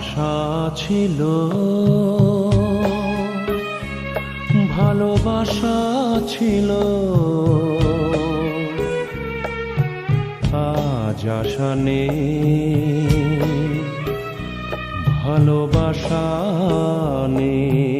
আশা ছিল। ভালোবাসা ছিল। আজ আশা নেই। ভালোবাসা নেই।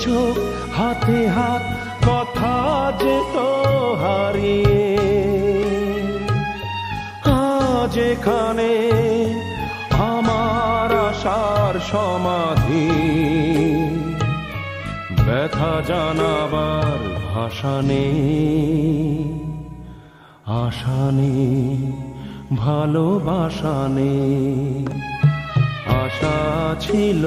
চোখে, হাতে হাত, কথা যেত হারিয়ে। আজ এখানে আমার আশার সমাধি। ব্যথা জানাবার ভাষা নেই। আশা নেই, ভালোবাসা নেই। আশা ছিল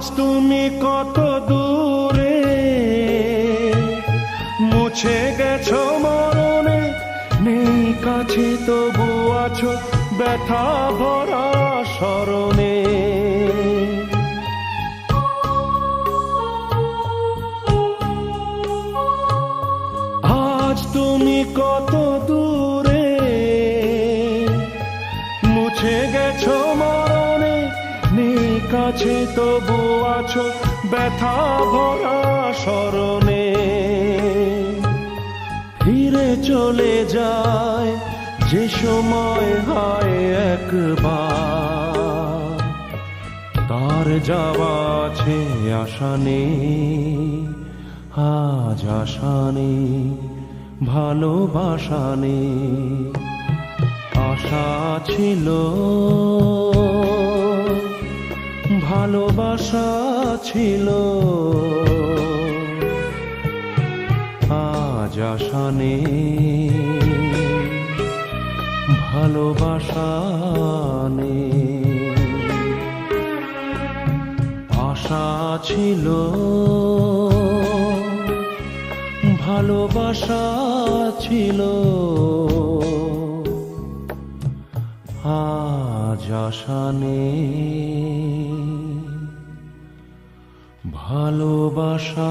আজ তুমি কত দূরে? মুছে গেছো মরণে নেই কাছে তবু আছো ব্যথা ভরা স্মরণে। কাছে তবু আছো ব্যথা ভরা স্মরণে। ফিরে চলে যায় যে সময় হয় একবার। তার যাওয়া আছে আশা আজ আশা নেই, ভালোবাসা নেই। আশা ছিল ভালোবাসা ছিল। আজ আশা ভালোবাসা আশা ছিল ভালোবাসা ছিল। আজ আশা নেই। ভালোবাসানে